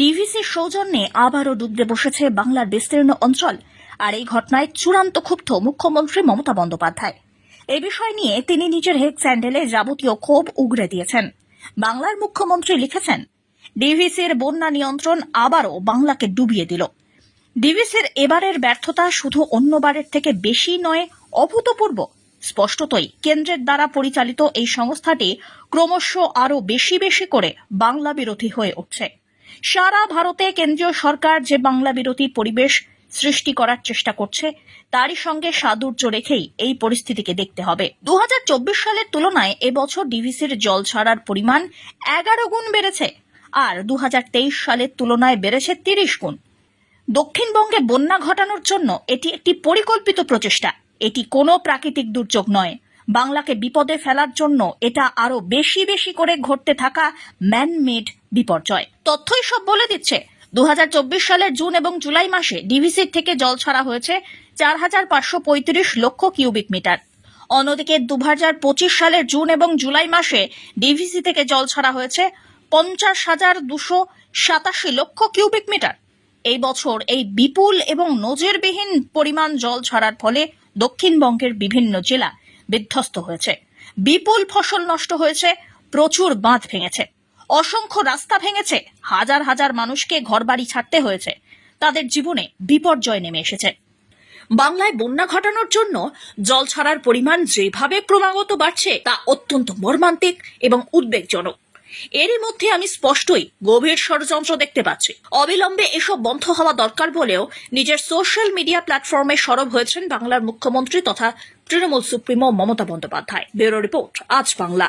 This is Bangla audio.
ডিভিসির সৌজন্যে আবারও ডুবতে বসেছে বাংলার বিস্তীর্ণ অঞ্চল। আর এই ঘটনায় চূড়ান্ত ক্ষুব্ধ মুখ্যমন্ত্রী মমতা বন্দ্যোপাধ্যায়। এ বিষয় নিয়ে তিনি নিজের হেড স্যান্ডেলে যাবতীয় ক্ষোভ উগরে দিয়েছেন। বাংলার মুখ্যমন্ত্রী লিখেছেন, ডিভিসির বন্যা নিয়ন্ত্রণ আবারও বাংলাকে ডুবিয়ে দিল। ডিভিসির এবারের ব্যর্থতা শুধু অন্যবারের থেকে বেশি নয়, অভূতপূর্ব। স্পষ্টতই কেন্দ্রের দ্বারা পরিচালিত এই সংস্থাটি ক্রমশ আরও বেশি বেশি করে বাংলা বিরোধী হয়ে উঠছে। সারা ভারতে কেন্দ্রীয় সরকার যে বাংলা বিরোধী পরিবেশ সৃষ্টি করার চেষ্টা করছে, তারই সঙ্গে সাদুর্য রেখেই এই পরিস্থিতিকে দেখতে হবে। দুহাজার চব্বিশ সালের তুলনায় এবছর ডিভিসির জল ছাড়ার পরিমাণ এগারো গুণ বেড়েছে, আর দু হাজার তেইশ সালের তুলনায় বেড়েছে তিরিশ গুণ। দক্ষিণবঙ্গে বন্যা ঘটানোর জন্য এটি একটি পরিকল্পিত প্রচেষ্টা, এটি কোনো প্রাকৃতিক দুর্যোগ নয়। বাংলাকে বিপদে ফেলার জন্য এটা আরও বেশি বেশি করে ঘটতে থাকা ম্যানমেড বিপর্যয়। তথ্যই সব বলে দিচ্ছে। দু হাজার চব্বিশ সালের জুন এবং জুলাই মাসে ডিভিসির থেকে জল ছাড়া হয়েছে চার হাজার পাঁচশো পঁয়ত্রিশ লক্ষ কিউবিক মিটার। অন্যদিকে দু হাজার পঁচিশ সালের জুন এবং জুলাই মাসে ডিভিসি থেকে জল ছাড়া হয়েছে পঞ্চাশ হাজার দুশো সাতাশি লক্ষ কিউবিক মিটার। এই বছর এই বিপুল এবং নজিরবিহীন পরিমাণ জল ছাড়ার ফলে দক্ষিণবঙ্গের বিভিন্ন জেলা বিধ্বস্ত হয়েছে। বিপুল ফসল নষ্ট হয়েছে, প্রচুর বাঁধ ভেঙেছে। অসংখ্য রাস্তা ভেঙেছে, হাজার হাজার মানুষকে ঘরবাড়ি ছাড়তে হয়েছে। তাদের জীবনে বিপর্যয় নেমে এসেছে। বাংলায় বন্যা ঘটানোর জন্য জল ছাড়ার পরিমাণ যেভাবে ক্রমাগত বাড়ছে, তা অত্যন্ত মর্মান্তিক এবং উদ্বেগজনক। এরই মধ্যে আমি স্পষ্টই গভীর ষড়যন্ত্র দেখতে পাচ্ছি। অবিলম্বে এসব বন্ধ হওয়া দরকার বলেও নিজের সোশ্যাল মিডিয়া প্ল্যাটফর্মে সরব হয়েছেন বাংলার মুখ্যমন্ত্রী তথা Trinamool supremo Mamata Bandyopadhyay. Bureau report, Aaj Bangla.